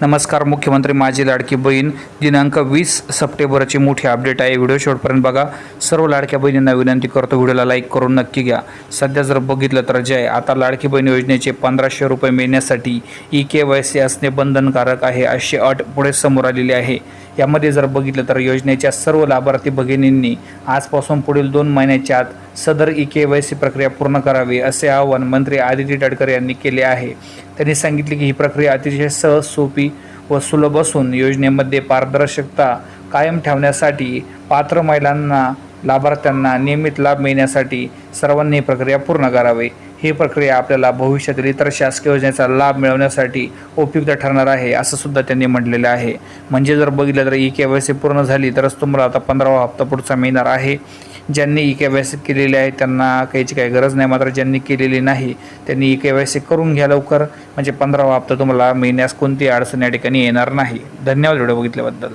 नमस्कार मुख्यमंत्री माझी लाडकी बहीण दिनांक वीस सप्टेंबरची मोठी अपडेट आहे. व्हिडिओ शेवटपर्यंत बघा. सर्व लाडक्या बहिणींना विनंती करतो व्हिडिओला लाईक करून नक्की घ्या. सध्या जर बघितलं तर जय. आता लाडकी बहीण योजनेचे पंधराशे रुपये मिळण्यासाठी ई के वाय सी असणे बंधनकारक आहे अशी अट पुढे समोर आलेली आहे. यामध्ये जर बघितलं तर योजनेच्या सर्व लाभार्थी भगिनींनी आजपासून पुढील दोन महिन्याच्या आत सदर ई के वाय सी प्रक्रिया पूर्ण करावी असे आवाहन मंत्री आदिती तडकर यांनी केले आहे. त्यांनी सांगितले की ही प्रक्रिया अतिशय सहज सोपी व सुलभ असून योजनेमध्ये पारदर्शकता कायम ठेवण्यासाठी पात्र महिलांना लाभार्थ्यांना नियमित लाभ मिळण्यासाठी सर्वांनी प्रक्रिया पूर्ण करावी. ही प्रक्रिया आपल्याला भविष्यातील इतर शासकीय योजनेचा लाभ मिळवण्यासाठी उपयुक्त ठरणार आहे असं सुद्धा त्यांनी म्हटलेलं आहे. म्हणजे जर बघितलं तर ई के वाय सी पूर्ण झाली तरच तुम्हाला आता पंधरावा हप्ता पुढचा मिळणार आहे. ज्यांनी ई के वाय सी केलेली आहे त्यांना काहीची काही गरज नाही मात्र ज्यांनी केलेली नाही त्यांनी ई के वाय सी करून घ्या लवकर. म्हणजे पंधरावा हप्ता तुम्हाला मिळण्यास कोणतीही अडचण या ठिकाणी येणार नाही. धन्यवाद व्हिडिओ बघितल्याबद्दल.